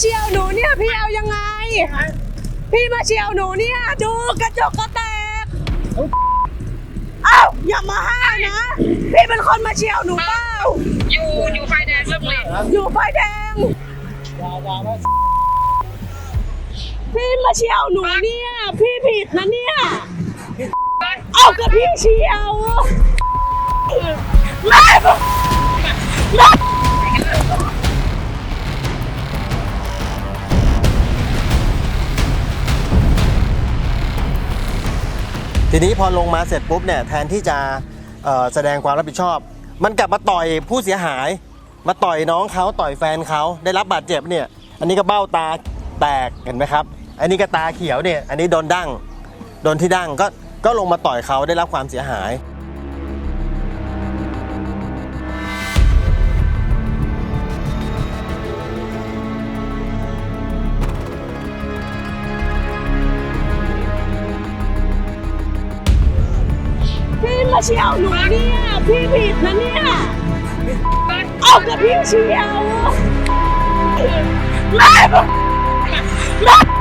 เฉียวหนูเนี่ยพี่เอายังไง พี่มาเฉียวหนูเนี่ยดูกระจกก็แตกอ้าวอย่ามาห้านะ พี่เป็นคนมาเฉียวหนูเปล่าอยู่อยู่ไฟแดงเริ่มเลยอยู่ไฟแดงพี่มาเฉียวหนูเนี่ย พี่ผิดนะเนี่ยเอากับพี่เฉียวแม่แม่ ทีนี้พอลงมาเสร็จปุ๊บเนี่ยแทนที่จะแสดงความรับผิดชอบ มันกลับมาต่อยผู้เสียหาย มาต่อยน้องเขาต่อยแฟนเขาได้รับบาดเจ็บเนี่ย อันนี้ก็เบ้าตาแตกเห็นไหมครับ อันนี้ก็ตาเขียวเนี่ย อันนี้โดนดั้งโดนที่ดั้งก็ก็ลงมาต่อยเขาได้รับความเสียหาย เฉียวหนูเนี่ยพี่ผิดนะเนี่ยเอากับพี่เฉียวแม่แม่